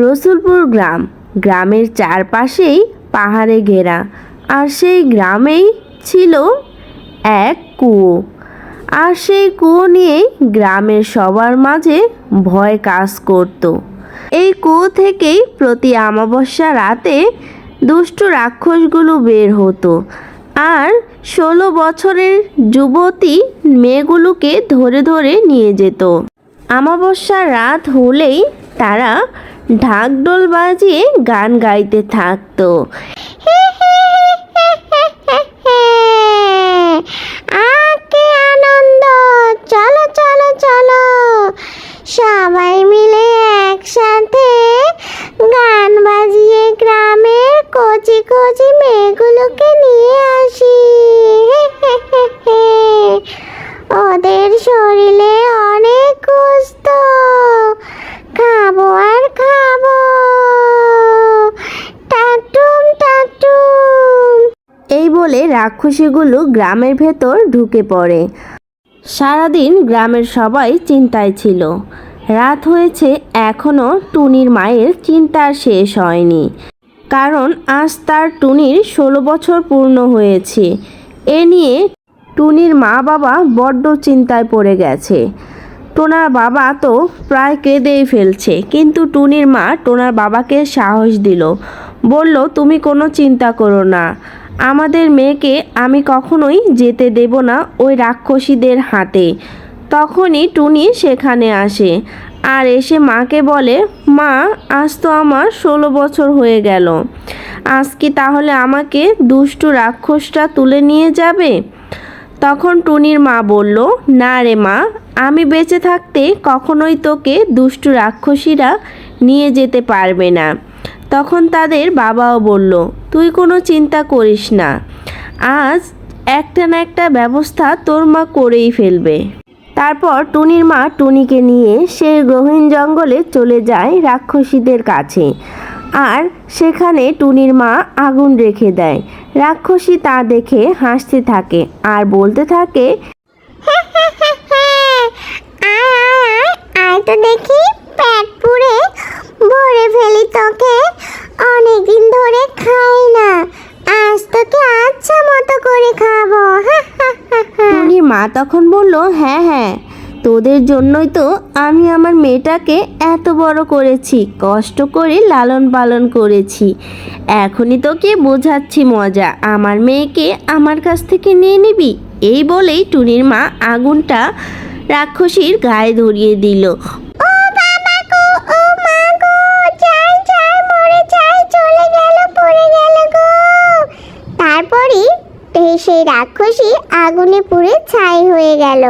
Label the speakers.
Speaker 1: রসুলপুর গ্রাম। গ্রামের চারপাশেই পাহাড়ে ঘেরা, আর সেই গ্রামেই ছিল এক কুয়ো। আর সেই কুয়ো নিয়েই গ্রামের সবার মাঝে ভয় কাজ করত। এই কুয়ো থেকেই প্রতি অমাবস্যা রাতে দুষ্টু রাক্ষসগুলো বের হতো, আর ষোলো বছরের যুবতী মেয়েগুলোকে ধরে ধরে নিয়ে যেত। আমাবস্যার রাত হলেই তারা ঢাকডোল বাজিয়ে গান গাইতে থাকতো।
Speaker 2: আনন্দ। চলো চলো চলো। সবাই মিলে একসাথে গান বাজিয়ে গ্রামের কচি কচি মেয়েগুলোকে নিয়ে আসি। ওদের শরীরে অনেক কষ্ট খাব আর খাব টাকটুম টাকটুম
Speaker 1: এই বলে রাক্ষসীগুলো গ্রামের ভেতর ঢুকে পড়ে। সারাদিন গ্রামের সবাই চিন্তায় ছিল। রাত হয়েছে এখনও টুনির মায়ের চিন্তা শেষ হয়নি। কারণ আজ তার টুনির ষোলো বছর পূর্ণ হয়েছে। এ নিয়ে টুনির মা বাবা বড্ড চিন্তায় পড়ে গেছে। টোনার বাবা তো প্রায় কেঁদেই ফেলছে, কিন্তু টুনির মা টোনার বাবাকে সাহস দিল। বলল, তুমি কোনো চিন্তা করো না। আমাদের মেয়েকে আমি কখনোই যেতে দেব না ওই রাক্ষসীদের হাতে। তখনই টুনি সেখানে আসে আর এসে মাকে বলে, মা, আজ তো আমার ষোলো বছর হয়ে গেল। আজ কি তাহলে আমাকে দুষ্টু রাক্ষসটা তুলে নিয়ে যাবে? তখন টুনির মা বলল, না রে মা, আমি বেঁচে থাকতে কখনোই তোকে দুষ্টু রাক্ষসীরা নিয়ে যেতে পারবে না। তখন তাদের বাবাও বলল, তুই কোনো চিন্তা করিস না। আজ একটা না একটা ব্যবস্থা তোর মা করেই ফেলবে। তারপর টুনির মা টুনিকে নিয়ে সে গহীন জঙ্গলে চলে যায় রাক্ষসীদের কাছে। আর সেখানে টুনির মা আগুন রেখে দেয়। রাক্ষসী তা দেখে হাসতে থাকে আর বলতে থাকে
Speaker 2: তো দেখি পুড়ে ভরে ফেলি তোকে অনেকদিন ধরে খাই না আজ তোকে আচ্ছা মতো করে খাব।
Speaker 1: টুনির মা তখন বলল হ্যাঁ হ্যাঁ তোদের জন্যই তো আমি আমার মেয়েটাকে এত বড় করেছি, কষ্ট করে লালন পালন করেছি। এখনই তোকে বোঝাচ্ছি মজা, আমার মেয়েকে আমার কাছ থেকে নিয়ে নিবি? এই বলেই টুনির মা আগুনটা রাক্ষসীর গায়ে ধরিয়ে দিল।
Speaker 2: সেই রাক্ষসী আগুনে পুড়ে ছাই হয়ে গেল।